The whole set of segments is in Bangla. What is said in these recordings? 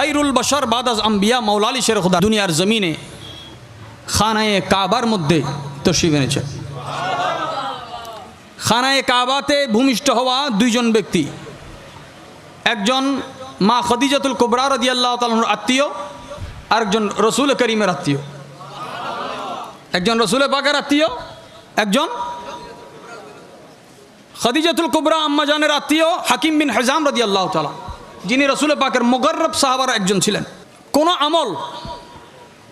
খৈরুল বশর বাদাজ আম্বিয়া মৌলালি শের খুদা দুনিয়ার জমিনে খানায়ে কাবার মধ্যে তশরিফ এনেছে। খানায়ে কাবাতে ভূমিষ্ঠ হওয়া দুইজন ব্যক্তি। একজন মা খদিজাতুল কোবরা রদি আল্লাহ তালুর আত্মীয়, আরেকজন রসুল করিমের আত্মীয়। একজন রসুল পাকের আত্মীয়, একজন খদিজাতুল কুবরা আম্মাজানের আত্মীয় হাকিম বিন হেজাম রদি আল্লাহ তালা যিনি রসুল পাকের মোগর্রব সাহাবার একজন ছিলেন। কোনো আমল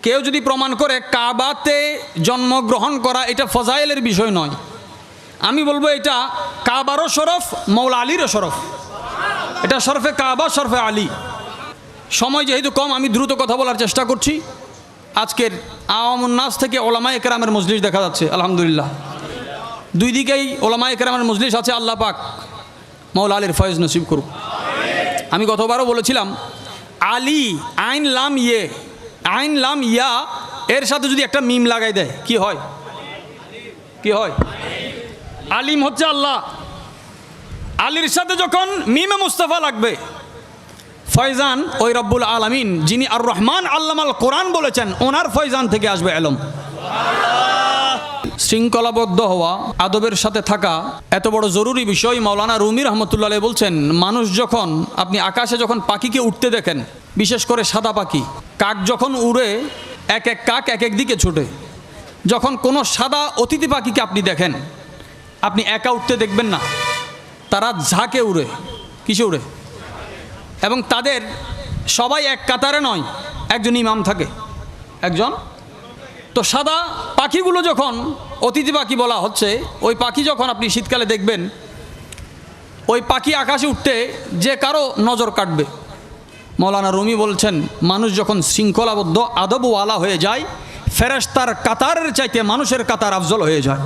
কেউ যদি প্রমাণ করে কাবাতে জন্মগ্রহণ করা এটা ফজাইলের বিষয় নয়। আমি বলব এটা কাবারও শরফ মৌলা আলীরও শরফ। এটা শরফে কাবা, শরফে আলী। সময় যেহেতু কম, আমি দ্রুত কথা বলার চেষ্টা করছি। আজকের আওয়ামুন্নাস থেকে ওলামা একরামের মজলিস দেখা যাচ্ছে, আলহামদুলিল্লাহ। দুই দিকেই ওলামা একরামের মজলিস আছে, আল্লাহ পাক মৌলা আলীর ফয়েজ নসিব করুক। আমি গতবারও বলেছিলাম, আলী, আইন লাম ইয়ে আইন লাম ইয়া, এর সাথে যদি একটা মিম লাগাই দেয়, কি হয়? কি হয়? আলিম হচ্ছে আল্লাহ। আলীর সাথে যখন মিমে মুস্তফা লাগবে, ফয়জান ওই রব্বুল আলমিন, যিনি আর রহমান আল্লামাল কোরআন বলেছেন, ওনার ফয়জান থেকে আসবে এলম। শৃঙ্খলাবদ্ধ হওয়া, আদবের সাথে থাকা, এত বড় জরুরি বিষয় মাওলানা রুমি রহমতুল্লাহ বলছেন, মানুষ যখন, আপনি আকাশে যখন পাখিকে উঠতে দেখেন, বিশেষ করে সাদা পাখি, কাক যখন উড়ে, এক এক কাক এক এক দিকে ছুটে, যখন কোনো সাদা অতিথি পাখিকে আপনি দেখেন, আপনি একা উঠতে দেখবেন না, তারা ঝাঁকে উড়ে, কিসে উড়ে? এবং তাদের সবাই এক কাতারে নয়, একজন ইমাম থাকে, একজন তো সাদা পাখিগুলো যখন অতিথি পাখি বলা হচ্ছে, ওই পাখি যখন আপনি শীতকালে দেখবেন, ওই পাখি আকাশে উঠতে যে কারও নজর কাটবে। মৌলানা রুমি বলছেন, মানুষ যখন শৃঙ্খলাবদ্ধ, আদবওয়ালা হয়ে যায় ফেরেস্তার কাতারের চাইতে মানুষের কাতার আফজল হয়ে যায়।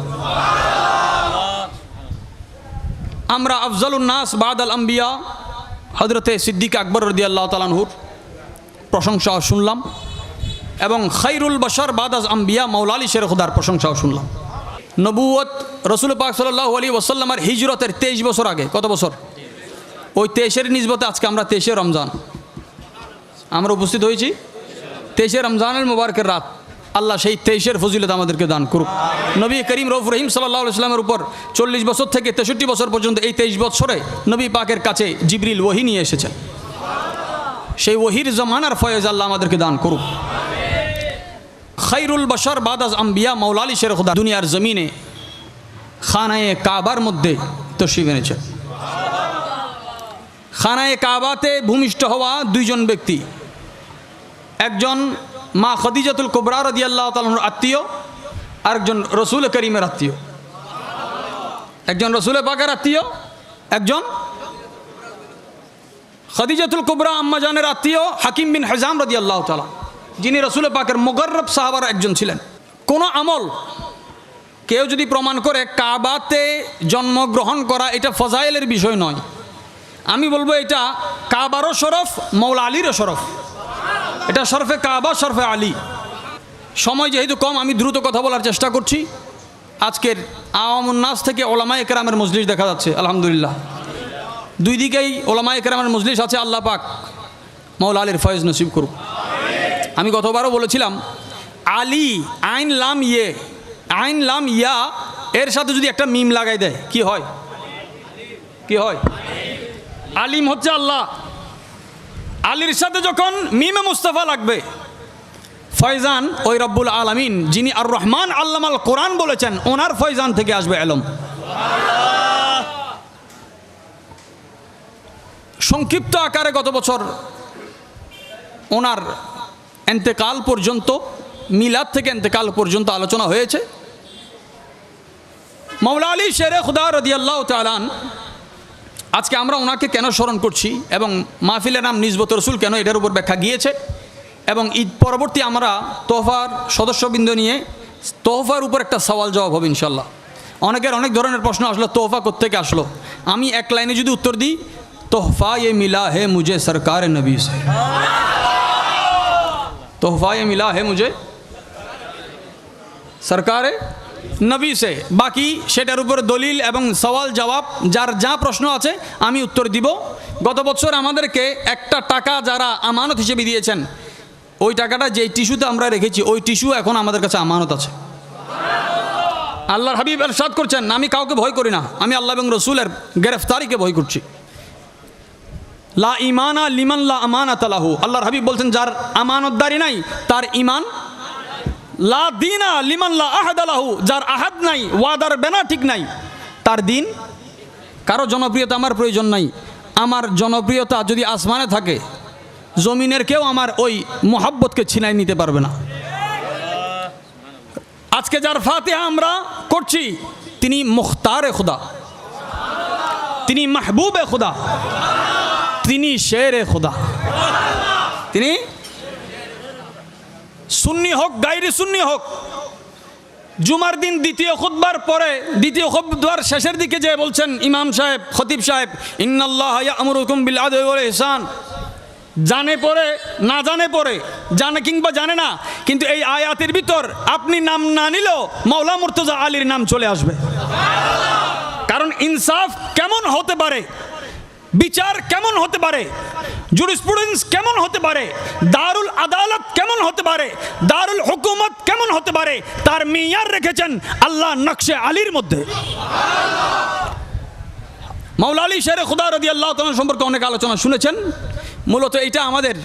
আমরা আফজলুন নাস বাদ আল আম্বিয়া হজরতে সিদ্দিক আকবর রদি আল্লাহ তালানহুর প্রশংসা শুনলাম। এবং খৈরুল বশর বাদাজ আম্বিয়া মৌলালি শের খুদার প্রশংসাও শুনলাম। নবুয়ত রসুল পাক সাল্লাহ আলী ওসাল্লামার হিজরতের তেইশ বছর আগে, কত বছর? ওই তেইশের নিজবতে আজকে আমরা তেইশে রমজান। আমরা উপস্থিত হয়েছি তেইশে রমজানের মুবারকের রাত। আল্লাহ সেই তেইশের ফজিলত আমাদেরকে দান করুক। নবী করিম রৌফ রহিম সাল্লাহ ইসলামের উপর চল্লিশ বছর থেকে তেষট্টি বছর পর্যন্ত এই তেইশ বছরে নবী পাকের কাছে জিবরিল ওহি নিয়ে এসেছেন। সেই ওহির জমানার ফয়েজ আল্লাহ আমাদেরকে দান করুক। খৈরুল বশর বাদাজ আম্বিয়া মৌলালি শের খুদা দুনিয়ার জমিনে খানায়ে কাবার মধ্যে তশরিফ এনেছে। খানায়ে কাবাতে ভূমিষ্ঠ হওয়া দুইজন ব্যক্তি। একজন মা খদিজাতুল কোবরা রদি আল্লাহ তালুর আত্মীয়, আরেকজন রসুল করিমের আত্মীয়। একজন রসুল পাকের আত্মীয়, একজন খদিজাতুল কোবরা আম্মাজানের আত্মীয় হাকিম বিন হেজাম রদি আল্লাহ তালা যিনি রসুল পাকের মোগর্রব সাহাবার একজন ছিলেন। কোনো আমল কেউ যদি প্রমাণ করে কাবাতে জন্মগ্রহণ করা এটা ফজাইলের বিষয় নয়। আমি বলব এটা কাবারও শরফ মৌলা আলীরও শরফ। এটা শরফে কাবা, শরফে আলী। সময় যেহেতু কম, আমি দ্রুত কথা বলার চেষ্টা করছি। আজকের আওয়ামুন্নাস থেকে ওলামা একরামের মজলিস দেখা যাচ্ছে, আলহামদুলিল্লাহ। দুই দিকেই ওলামা একরামের মজলিস আছে, আল্লাহ পাক মৌলা আলীর ফয়েজ নসিব করুক। আমি গতবারও বলেছিলাম, আলী, আইন লাম ইয়ে আইন লাম ইয়া, এর সাথে যদি একটা মিম লাগাই দেয়, কি হয়? কি হয়? আলিম হচ্ছে আল্লাহ। আলীর সাথে যখন মিমে মুস্তফা লাগবে, ফয়জান ওই রব্বুল আলমিন, যিনি আর রহমান আল্লামাল কোরআন বলেছেন, ওনার ফয়জান থেকে আসবে আলম সংক্ষিপ্ত আকারে গত বছর ওনার এন্তেকাল পর্যন্ত, মিলাদ থেকে এন্তেকাল পর্যন্ত আলোচনা হয়েছে। মামলা আলী শেরে খুদা রদিয়াল্লাহ তালান আজকে আমরা ওনাকে কেন স্মরণ করছি এবং মাহফিলের নাম নিজবত রসুল কেন এটার উপর ব্যাখ্যা গিয়েছে এবং ঈদ পরবর্তী আমরা তোহফার সদস্যবৃন্দ নিয়ে তোহফার উপর একটা সওয়াল জবাব হবে ইনশাল্লাহ অনেকের অনেক ধরনের প্রশ্ন আসলো, তোহফা থেকে আসলো? আমি এক লাইনে যদি উত্তর দিই তোহফা এ মিলা হে মুজে সরকার নবী तोहफा ये मिला है मुझे সরকারে নবী সে বাকি সেটার উপর দলিল এবং সওয়াল জবাব যার যা প্রশ্ন আছে আমি উত্তর দিব গত বছর আমাদেরকে একটা টাকা যারা আমানত হিসেবে দিয়েছেন ওই টাকাটা যেই টিস্যুতে আমরা রেখেছি ওই টিস্যু এখন আমাদের কাছে আমানত আছে আল্লাহর হাবিব এরশাদ করছেন আমি কাউকে ভয় করি না আমি আল্লাহ এবং রসুলের গ্রেফতারিকে ভয় করছি লা ইমানা লিমান লা আমানা তালাহু আল্লাহর হাবিব বলছেন, যার আমানতদারি নাই, তার ইমান লা দিনা লিমান লা আহাদ আলাহু যার আহাদ নাই, ওয়াদার বেনা ঠিক নাই, তার দিন কারও জনপ্রিয়তা আমার প্রয়োজন নাই। আমার জনপ্রিয়তা যদি আসমানে থাকে, জমিনের কেউ আমার ওই মোহাব্বতকে ছিনাই নিতে পারবে না। আজকে যার ফাতেহা আমরা করছি, তিনি মুখতারে খুদা। তিনি মাহবুবে খুদা। তিনি শেরে খোদা। তিনি? সুন্নি হোক গাইরি সুন্নি হোক জুমার দিন দ্বিতীয় খুতবার পরে দ্বিতীয় খুতবার শেষের দিকে যে বলছেন ইমাম সাহেব খতিব সাহেব ইন্নাল্লাহ ইয়ামুরুকুম বিল আদলি ওয়াল ইহসান। জানে পরে না জানে পরে জানে কিংবা জানে না কিন্তু এই আয়াতের ভিতর আপনি নাম না নিলেও মৌলা মুর্তজা আলীর নাম চলে আসবে। কারণ ইনসাফ কেমন হতে পারে? বিচার কেমন হতে পারে? জুরিসপ্রুডেন্স কেমন হতে পারে? দারুল আদালত কেমন হতে পারে? দারুল হুকুমত কেমন হতে পারে? তার মেয়ার রেখেছেন আল্লাহ নকশে আলীর মধ্যে। মাওলা আলী শেরে খুদা রদি আল্লাহ তালা সম্পর্কে অনেক আলোচনা শুনেছেন। মূলত এইটা আমাদের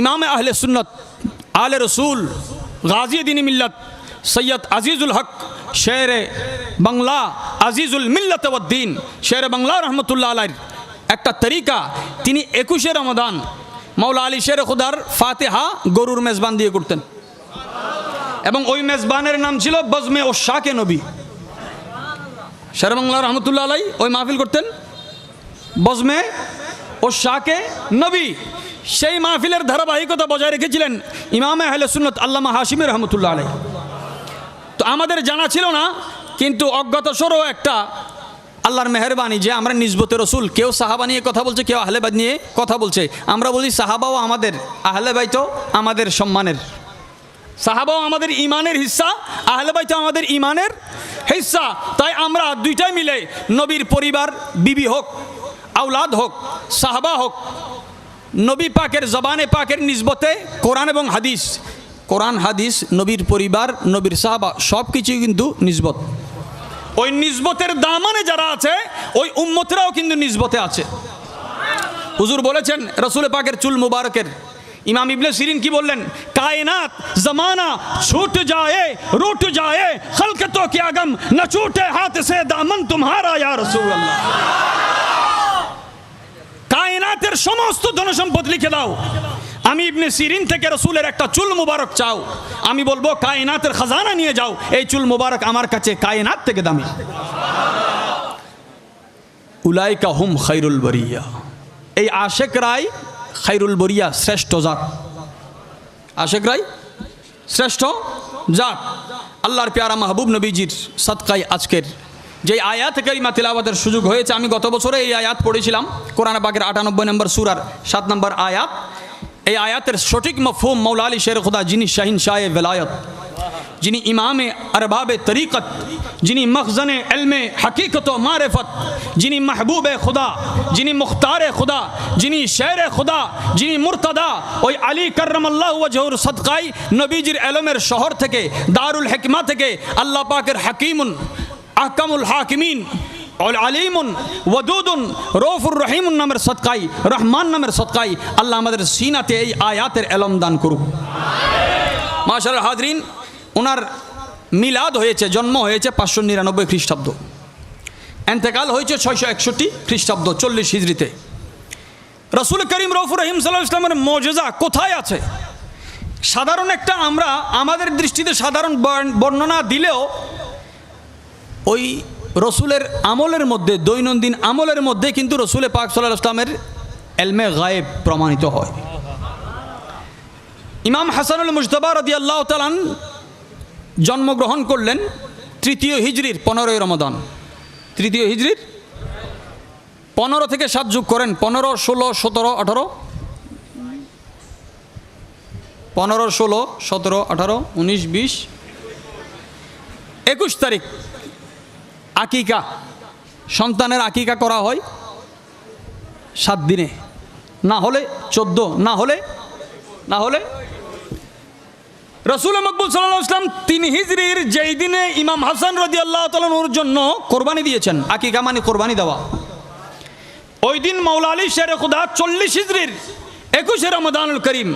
ইমামে আহলে সুন্নত আলে রসুল, গাজী দিনী মিল্লত সৈয়দ আজিজুল হক, শেরে বাংলা আজিজুল মিল্লত উদ্দিন শেরে বাংলা রহমতুল্লাহ আলাইর একটা তরিকা। তিনি একুশে রমদান মাওলা আলী শের খুদার ফাতেহা গরুর মেজবান দিয়ে করতেন। এবং ওই মেজবানের নাম ছিল বজমে ও শাকে নবী। শের বাংলা রহমতুল্লাহ আলাই ওই মাহফিল করতেন। বজমে ও শাকে নবী, সেই মাহফিলের ধারাবাহিকতা বজায় রেখেছিলেন ইমামে আহলে সুন্নত আল্লামা হাসিম রহমতুল্লাহ আলাই। আমাদের জানা ছিল না, কিন্তু অজ্ঞাত স্বরও একটা আল্লাহর মেহরবানি যে আমরা নিজবতে রসুল, কেউ সাহাবা নিয়ে কথা বলছে, কেউ আহলেবাদ নিয়ে কথা বলছে। আমরা বলি সাহাবাও আমাদের আহলেবাইতো আমাদের সম্মানের। সাহাবাও আমাদের ইমানের হিস্সা আহলেবাইতো আমাদের ইমানের হিস্সা তাই আমরা দুইটাই মিলে নবীর পরিবার, বিবি হোক আউলাদ হোক, সাহাবা হোক, নবী পাকের জবানে পাকের নিজবতে কোরআন এবং হাদিস কোরআন, হাদিস, নবীর পরিবার, নবীর সাহাবা সব কিছুই কিন্তু নিজবত। ওই নিজবতের দামানে যারা আছে, ওই উম্মতরাও কিন্তু নিজবতে আছে। হুজুর বলেছেন রসুল পাকের চুল মুবারকের। ইমাম ইবনে সিরিন কি বললেন? কায়নাত জমানা ছুট যায়, রুট যায় খলকতো কি আগম না ছুটে হাত সে দামন তুমারা ইয়া রসুল কায়নাতের সমস্ত ধনসম্পদ লিখে দাও। আমি ইবনে সিরিন থেকে রসুলের একটা চুল মুবারক চাও। আমি বলব, কায়নাতের খাজানা নিয়ে যাও। এই চুল মুবারক আমার কাছে কায়নাত থেকে দামি। উলাইকা হুম খাইরুল বরিয়া। এই আশেক রায় খাইরুল বরিয়া শ্রেষ্ঠ জাত। আশেক রায় শ্রেষ্ঠ জাত। আল্লাহর পেয়ারা মাহবুব নবীজির সৎকাই আজকের যে আয়াত করিমা তিলাবাতের সুযোগ হয়েছে, আমি গত বছরে এই আয়াত পড়েছিলাম। কোরআন পাকের আটানব্বই নম্বর সুরার সাত নম্বর আয়াত। এই আয়াতের সঠিক মফহুম মৌলা আলী শের খুদা যিনি শাহিন শাহ বেলায়ত যিনি ইমামে আরবাবে তরিকত যিনি মখজনে এলমে হকিকত মারেফত যিনি মাহবুবে খুদা যিনি মুখতারে খুদা যিনি শের খুদা যিনি মুরতদা ওই আলী করমল্লাহ ওজহুর সদকাই নবীজির এলমের শহর থেকে দারুল হেকমা থেকে আল্লাহ পাকের হাকিমুন আহকামুল হাকিমিন অল আলিমুন ওদুদুন রৌফুর রহিমুন নামের সৎকাই রহমান নামের সৎকাই আল্লাহ আমাদের সিনাতে এই আয়াতের এলম দান করুক। মাশাল হাজরিন ওনার মিলাদ হয়েছে, জন্ম হয়েছে পাঁচশো নিরানব্বই খ্রিস্টাব্দ। এন্তেকাল হয়েছে ছয়শো একষট্টি খ্রিস্টাব্দ, চল্লিশ হিজড়িতে। রসুল করিম রৌফুর রহিম সাল্লাহ ইসলামের মজেজা কোথায় আছে? সাধারণ একটা আমরা আমাদের দৃষ্টিতে সাধারণ বর্ণনা দিলেও ওই রসুলের আমলের মধ্যে, দৈনন্দিন আমলের মধ্যে কিন্তু রসুলে পাক সাল্লাহ ইসলামের এলমে গায়েব প্রমাণিত হয়। ইমাম হাসানুল মুজতবা রদি আল্লাহ তালান জন্মগ্রহণ করলেন তৃতীয় হিজড়ির পনেরোই রমদান। তৃতীয় হিজড়ির পনেরো থেকে সাত যুগ করেন, পনেরো, ষোলো, সতেরো, আঠারো। পনেরো, ষোলো, সতেরো, আঠারো, উনিশ, বিশ। একুশ তারিখ আকিকা। সন্তানের আকিকা করা হয় সাত দিনে। না হলে চোদ্দ, না হলে না হলে রসুল মকবুল সাল্লাহ ইসলাম তিন হিজড়ির যেই দিনে ইমাম হাসান রদি আল্লাহ তালুর জন্য কোরবানি দিয়েছেন। আকিকা মানে কোরবানি দেওয়া। ওই দিন মৌলা আলী শের খুদা চল্লিশ হিজড়ির একুশে রমদানুল করিম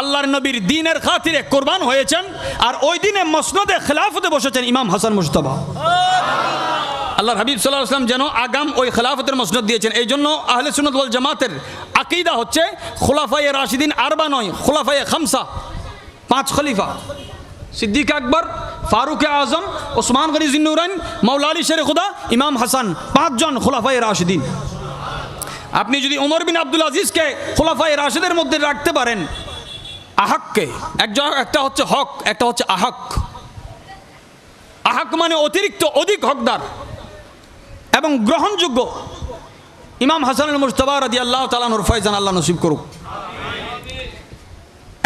আল্লাহর নবীর দিনের খাতিরে কোরবান হয়েছেন আর ওই দিনে মসনদে খেলাফতে বসেছেন ইমাম হাসান মুস্তফা আল্লাহর হাবিব সাল্লাহ আসলাম যেন আগাম ওই খেলাফতের মসনদ দিয়েছেন। এই জন্য আহলে সুনত ওয়াল জামাতের আকিদা হচ্ছে খোলাফায়ে রাশিদিন আরবা নয়, খোলাফায়ে খামসা, পাঁচ খলিফা। সিদ্দিক আকবর, ফারুক আজম, ওসমান জিন্নুরান মৌলা আলী শের খুদা, ইমাম হাসান পাঁচজন খোলাফায়ে রাশিদিন। আপনি যদি উমর বিন আব্দুল আজিজকে খোলাফায়ে রাশিদের মধ্যে রাখতে পারেন, আহাককে, একজন একটা হচ্ছে হক, একটা হচ্ছে আহাক। আহাক মানে অতিরিক্ত অধিক হকদার। এবং গ্রহণযোগ্য ইমাম হাসানুল মুস্তফা রাদি আল্লাহ তালানুর ফয়জান আল্লাহ নসিব করুক।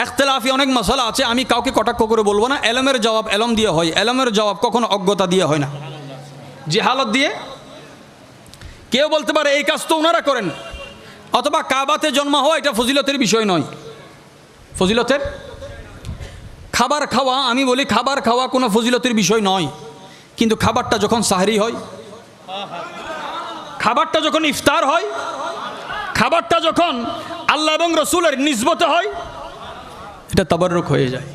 এখতলাফি অনেক মশলা আছে, আমি কাউকে কটাক্ষ করে বলব না। এলমের জবাব এলম দিয়ে হয়, এলমের জবাব কখনো অজ্ঞতা দিয়ে হয় না। জেহালত দিয়ে কেউ বলতে পারে, এই কাজ তো ওনারা করেন। অথবা, কাবাতে জন্ম হওয়া এটা ফজিলতের বিষয় নয়। ফজিলতের খাবার খাওয়া, আমি বলি খাবার খাওয়া কোনো ফজিলতের বিষয় নয়। কিন্তু খাবারটা যখন সাহারি হয় খাবারটা যখন ইফতার হয়, খাবারটা যখন আল্লাহ এবং রসুলের নিজবতে হয়, এটা তাবারুক হয়ে যায়।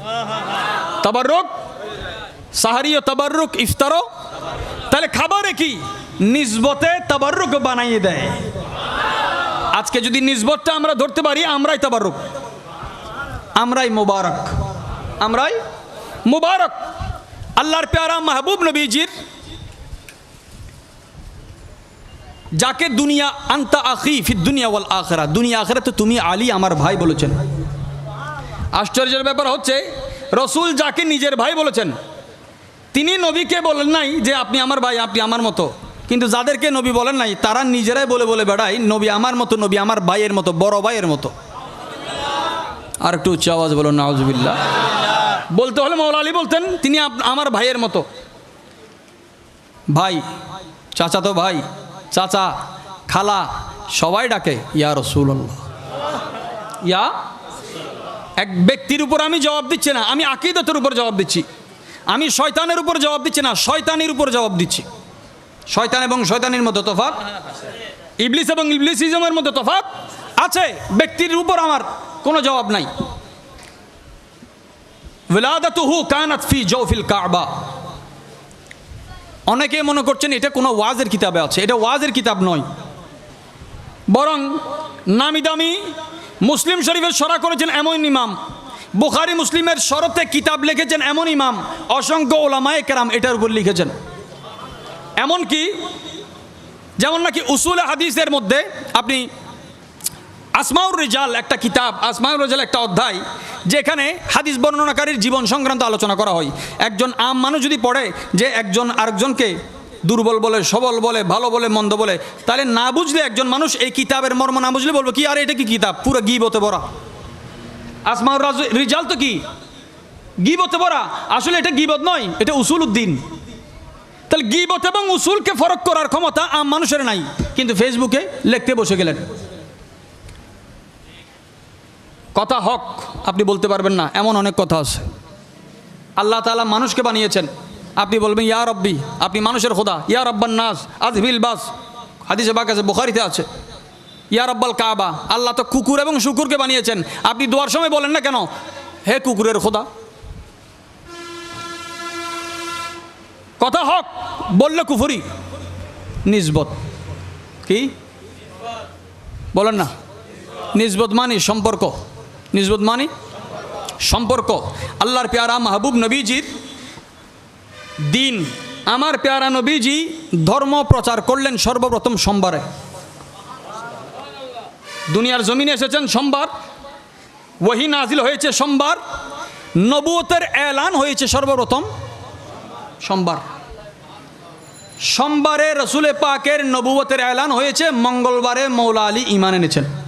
তাবারুক সাহারি ও তাবারুক ইফতারও। তাহলে খাবারে কি? নিজবতে তাবারুক বানাইয়ে দেয়। আজকে যদি নিজবতটা আমরা ধরতে পারি, আমরাই তাবারুক আমরাই মুবারক। আমরাই মুবারক। আল্লাহর প্যারা মাহবুব নবীজির যাকে দুনিয়া আন্তা আখি ফি দুনিয়া ওয়াল আখরা দুনিয়া আখরা তো তুমি আলী আমার ভাই বলেছেন। আশ্চর্যের ব্যাপার হচ্ছে, রসুল যাকে নিজের ভাই বলেছেন, তিনি নবীকে বলেন নাই যে আপনি আমার ভাই, আপনি আমার মতো। কিন্তু যাদেরকে নবী বলেন নাই, তারা নিজেরাই বলে বলে বেড়ায়, নবী আমার মতো, নবী আমার ভাইয়ের মতো, বড় ভাইয়ের মতো। আর একটু উচ্চ আওয়াজ বলুন নাউজবিল্লা বলতে হলে মৌলা আলী বলতেন, তিনি আমার ভাইয়ের মতো। ভাই চাচা তো ভাই চাচা, খালা, সবাই ডাকে, ইয়া রসুল্লাহ ইয়া? এক ব্যক্তির উপর আমি জবাব দিচ্ছি না, আমি আকিদতের উপর জবাব দিচ্ছি। আমি শয়তানের উপর জবাব দিচ্ছি না, শয়তানির উপর জবাব দিচ্ছি। শয়তান এবং শয়তানির মধ্যে তফাত ইবলিস এবং ইবলিসিজমের মধ্যে তফাৎ? আছে, ব্যক্তির উপর আমার কোনো জবাব নাই। ফি জৌফিল কাবা। অনেকে মনে করছেন এটা কোনো ওয়াজের কিতাবে আছে, এটা ওয়াজের কিতাব নয়। বরং নামি দামি মুসলিম শরীফের সরা করেছেন এমন ইমাম। বুখারি মুসলিমের শরতে কিতাব লিখেছেন এমন ইমাম, অসংখ্য ওলামায় কেরাম এটার উপর লিখেছেন। এমনকি, যেমন নাকি উসুল হাদিসের মধ্যে আপনি আসমাউর রিজাল একটা কিতাব, আসমাউর রিজাল একটা অধ্যায়, যেখানে হাদিস বর্ণনাকারীর জীবন সংক্রান্ত আলোচনা করা হয়। একজন আম মানুষ যদি পড়ে, যে একজন আরেকজনকে দুর্বল বলে, সবল বলে, ভালো বলে, মন্দ বলে, তাহলে না বুঝলে একজন মানুষ এই কিতাবের মর্ম না বুঝলে বলব, কি, আর এটা কি কিতাব? পুরো গিবতে ভরা আসমাউর রাজ- রিজাল তো কি? গিবতে ভরা আসলে এটা গিবত নয়, এটা উসুল উদ্দিন। তাহলে গিবত এবং উসুলকে ফরক করার ক্ষমতা আম মানুষের নাই। কিন্তু ফেসবুকে লিখতে বসে গেলেন। কথা হক, আপনি বলতে পারবেন না, এমন অনেক কথা আছে। আল্লাহ তাআলা মানুষকে বানিয়েছেন। আপনি বলবেন, ইয়া রব্বি, আপনি মানুষের খোদা, ইয়া রব্বান নাস, আজহিল বাস। হাদিসে বাক আছে, বুখারিতে আছে। ইয়া রব্বাল কাবা, আল্লাহ তো কুকুর এবং শুকুরকে বানিয়েছেন। আপনি দোয়ার সময় বলেন না কেন? হে কুকুরের খোদা। কথা হক, বললে কুফুরি। নিজবত কি? বলেন না। নিজবত মানি সম্পর্ক। নিজবত মানি? সম্পর্ক। আল্লাহর পেয়ারা মাহবুব নবীজির দিন। আমার পেয়ারা নবীজি ধর্ম প্রচার করলেন সর্বপ্রথম সোমবারে। দুনিয়ার জমিনে এসেছেন সোমবার। ওহি নাজিল হয়েছে সোমবার। নবুয়তের এলান হয়েছে সর্বপ্রথম সোমবার। সোমবারে রসুলে পাকের নবুয়তের এলান হয়েছে, মঙ্গলবারে মৌলা আলী ইমান এনেছেন।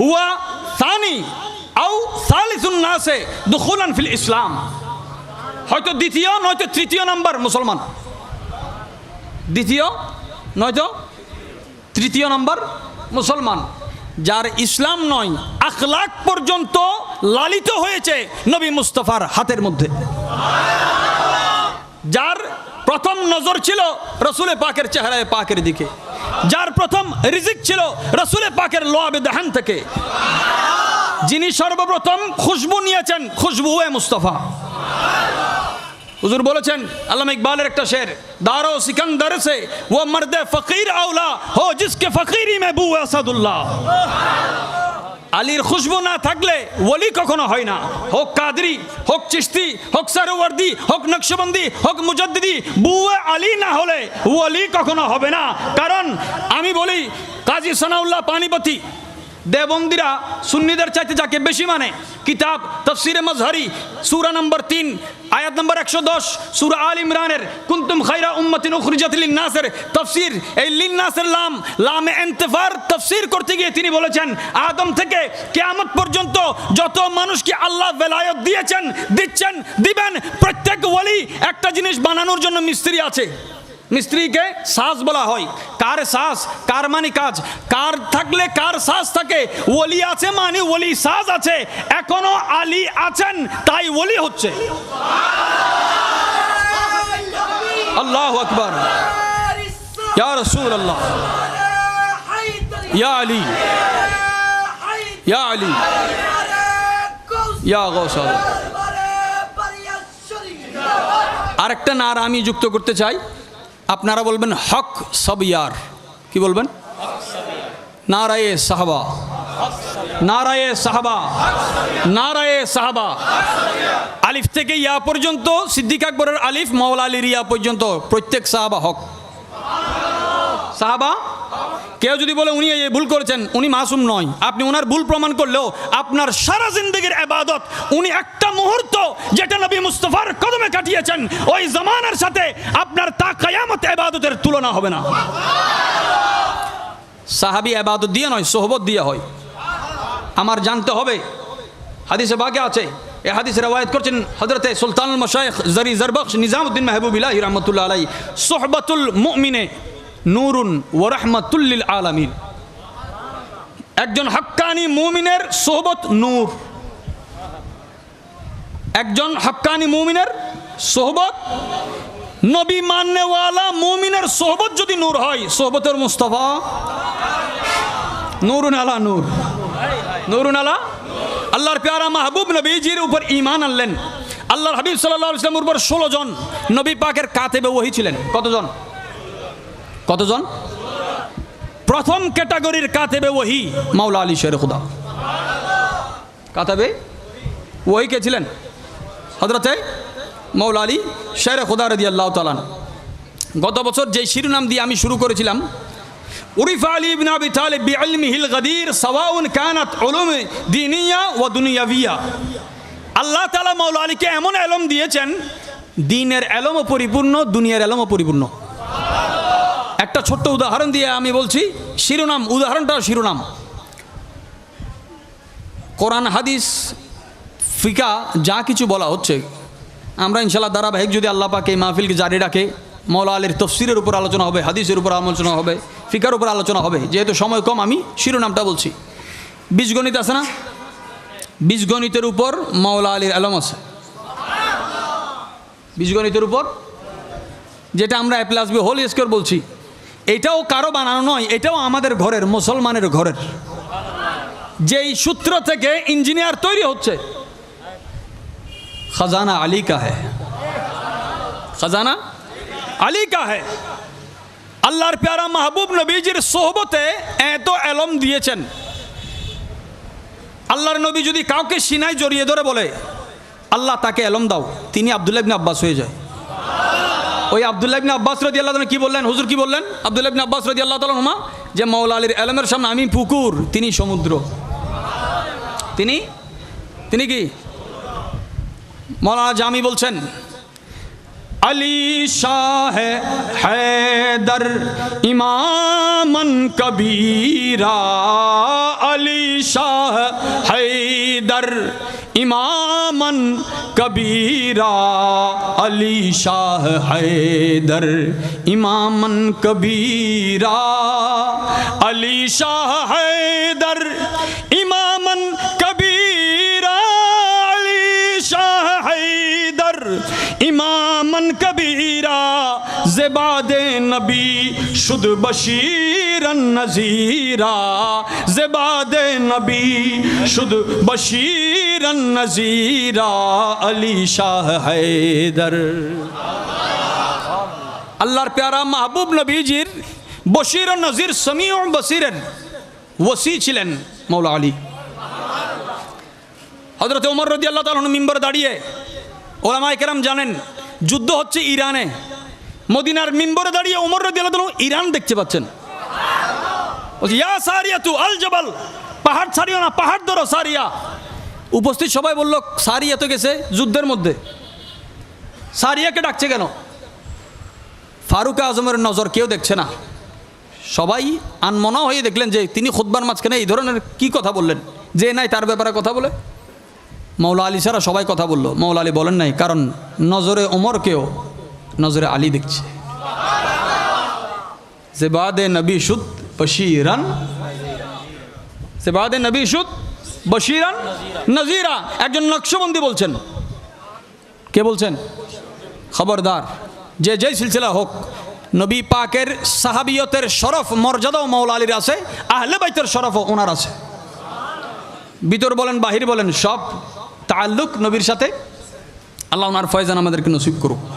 হুয়া সানি আউ সালিসুন নাসে দুখুলান ফিল ইসলাম। হয়তো দ্বিতীয়, নয়তো তৃতীয় নাম্বার মুসলমান। দ্বিতীয়, নয়তো তৃতীয় নম্বর মুসলমান। যার ইসলাম নয়, আখলাক পর্যন্ত লালিত হয়েছে নবী মুস্তফার হাতের মধ্যে। যার প্রথম নজর ছিল রসুলে পাকের চেহারায় পাকের দিকে। যার প্রথম রিজিক ছিল রসুলে পাকের লোয়াবে দাহান থেকে। যিনি সর্বপ্রথম খুশবু নিয়েছেন, খুশবু এ মুস্তফা। হুজুর বলেছেন আল্লাহ ইকবালের একটা শের, দারো সিকন্দর সে, ও মর্দে ফকির আওলা হো জিসকে ফকিরি মে বু আসাদুল্লাহ। আলীর খুশবু না থাকলে ওলি কখনো হয় না। হোক কাদরি, হোক চিস্তি হোক সারোয়ার্দি হোক নকশবন্দি, হোক মুজদ্দিদি, বুয়ে আলী না হলে ওলি কখনো হবে না। কারণ আমি বলি, কাজী সানাউল্লাহ পানিপতি দেবন্দিরা সুন্নিদের চাইতে যাকে বেশি মানে কিতাব, তফসিরে মজহারি, সুরা নম্বর তিন, আয়াত নম্বর একশো দশ, সুরা আল ইমরানের, কুন্তুম খাইরা উম্মতিন উখরিজাত লিন্নাসের তফসির। এই লিন্নাসের লাম, লামে এন্তেফার তফসির করতে গিয়ে তিনি বলেছেন, আদম থেকে কেয়ামত পর্যন্ত যত মানুষকে আল্লাহ বেলায়ত দিয়েছেন, দিচ্ছেন, দিবেন, প্রত্যেক ওয়ালি একটা জিনিস বানানোর জন্য মিস্ত্রি আছে। মিস্ত্রিকে শ্বাস বলা হয়। কার শ্বাস কার মানে কাজ? কার থাকলে কার শ্বাস থাকে? ওলি আছে মানে ওলি শ্বাস আছে। এখনও আলী আছেন, তাই ওলি হচ্ছে। আল্লাহ আকবর। ইয়া রসুল আল্লাহ ইয়া আলী। ইয়া আলী। ইয়া গৌসাল। আরেকটা নার আমি যুক্ত করতে চাই। আপনারা বলবেন হক সব ইয়ার কি বলবেন? নারায়ে সাহাবা। নারায়ে সাহাবা। নারায়ে সাহাবা। আলিফ থেকে ইয়া পর্যন্ত, সিদ্দিক আকবরের আলিফ, মাওলা আলীর ইয়া পর্যন্ত প্রত্যেক সাহাবা হক। সাহাবা? কেউ যদি বলে উনি এই ভুল করেছেন, উনি মাসুম নয়। আপনি ওনার ভুল প্রমাণ করলেও আপনার সারা জিন্দগির আবাদত উনি একটা মুহূর্ত যেটা নবী মুস্তফার কদমে কাটিয়েছেন, ওই জামানার সাথে আপনার তা কায়ামত আবাদতের তুলনা হবে না। সাহাবি আবাদত দিয়ে নয়, সোহবত দিয়ে হয়। আমার জানতে হবে, হাদিসে বাকে আছে। এ হাদিস রওয়ায়ত করছেন হজরতে সুলতানুল মশাইখ জরি জরবক্স নিজামুদ্দিন মাহবুবিল্লাহ রহমতুল্লাহ আলাই সোহবতুল মুমিনে নুরুন ও রহমতুল্লিল আলামিন। একজন হক্কানি মুমিনের সোহবত নূর। একজন হক্কানি মুমিনের সোহবত নবী মাননেওয়ালা মুমিনের সোহবত যদি নূর হয়, সোহবতের মুস্তফা নুরুন আলা নূর। নুরুন আলা আল্লাহর প্যারা মাহবুব নবীজির উপর ইমান আনলেন। আল্লাহর হাবিব সাল্লাহ ইসলামের উপর ষোলো জন নবী পাকের কাতেবে ওহি ছিলেন। কতজন? কতজন? প্রথম ক্যাটাগরির কাতেবে ওহি, মাওলা আলী শের খুদা। কাতাবে? ওহি কে ছিলেন? হজরতে মৌলা আলী শের খুদা রদি আল্লাহ তালান গত বছর যে শিরোনাম দিয়ে আমি শুরু করেছিলাম, উরিফা আলী ইবনে আবি তালিব বিইলমিহিল গদির সাওয়াউন কানাত উলুম দীনিয়া ওয়া দুনিয়াবিয়া। আল্লাহ তাআলা মাওলা আলীকে এমন এলম দিয়েছেন, দিনের এলমও পরিপূর্ণ, দুনিয়ার এলমও পরিপূর্ণ। একটা ছোট্ট উদাহরণ দিয়ে আমি বলছি, শিরোনাম উদাহরণটাও শিরোনাম। কোরআন, হাদিস, ফিকা, যা কিছু বলা হচ্ছে, আমরা ইনশাল্লাহ ধারাবাহিক যদি আল্লাহ পাকে মাহফিলকে জারি রাখে মৌলা আলীর তফসিরের উপর আলোচনা হবে, হাদিসের উপর আলোচনা হবে, ফিকার উপর আলোচনা হবে, যেহেতু সময় কম, আমি শিরোনামটা বলছি। বীজগণিত আছে না? বীজগণিতের উপর মাওলা আলীর আলম আছে। বীজগণিতের উপর, যেটা আমরা A plus B whole square বলছি। এটাও কারও বানানো নয়, এটাও আমাদের ঘরের, মুসলমানের ঘরের। যেই সূত্র থেকে ইঞ্জিনিয়ার তৈরি হচ্ছে। খাজানা আলী কা হ্যাঁ খাজানা আলী কা হ্যাঁ আল্লাহর প্যারা মাহবুব নবীজির সোহবতে এত এলম দিয়েছেন। আল্লাহর নবী যদি কাউকে সিনাই জড়িয়ে ধরে বলে, আল্লাহ তাকে এলম দাও, তিনি আবদুল্লাহ আব্বাস হয়ে যায়। ওই আবদুল্লাহ ইবনে আব্বাস রদি আল্লাহ কি বললেন? হুজুর কি বললেন? আবদুল্লাহ ইবনে আব্বাস রদি আল্লাহ তালুমা যে মৌলা আলীর আলমের সামনে আমি পুকুর, তিনি সমুদ্র। তিনি? তিনি কি? মৌলানা জামি বলছেন علی শাহ حیدر امامن কবীরা علی শাহ حیدر امامن کبیرہ علی شاہ حیدر امامن کبیرہ علی شاہ حیدر জেবাদে নবী, শুধু بشیر নজীরা। জেবাদে নবী, শুধু بشیر নজীরা। علی শাহ حیدر আল্লাহর প্যারা মাহবুব নবীজির বশির নজির ও বসিরের ওসি ছিলেন মৌলা আলী। হজরত ওমর রদি আল্লাহ তালন মিম্বর দাঁড়িয়ে ওলামা একরাম জানেন, যুদ্ধ হচ্ছে ইরানে। মদিনার মিম্বরে দাঁড়িয়ে ওমর রদি আল্লাহ তালন ইরান দেখতে পাচ্ছেন। বলছে, ইয়া সারিয়া তু আল জবাল পাহাড় ছাড়িও না পাহাড় ধরো সারিয়া। উপস্থিত সবাই বলল সারিয়া তো গেছে যুদ্ধের মধ্যে। সারিয়াকে ডাকছে কেন? ফারুক আজমের নজর কেউ দেখছে না। সবাই আনমনা হয়ে দেখলেন যে তিনি খুদ্বার মাঝখানে এই ধরনের কি কথা বললেন? যে নাই তার ব্যাপারে কথা বলে। মৌলা আলী ছাড়া সবাই কথা বলল। মৌলা আলী বলেন নাই কারণ নজরে ওমর ওমরকেও নজরে আলী দেখছে। যে বাদে নবী সুদ বশিরান। সে বাদে নবী সুদ বশিরান নজিরা। একজন নকশবন্দি বলছেন। কে বলছেন? খবরদার। যে যেই সিলসিলা হোক, নবী পাকের সাহাবিয়তের শরফ মর্যাদাও মৌলা আলীর আছে, আহলে বাইতের শরফও ওনার আছে। ভিতর বলেন, বাহির বলেন, সব তাল্লুক নবীর সাথে। আল্লাহ ওনার ফয়জান আমাদেরকে নসিব করুক।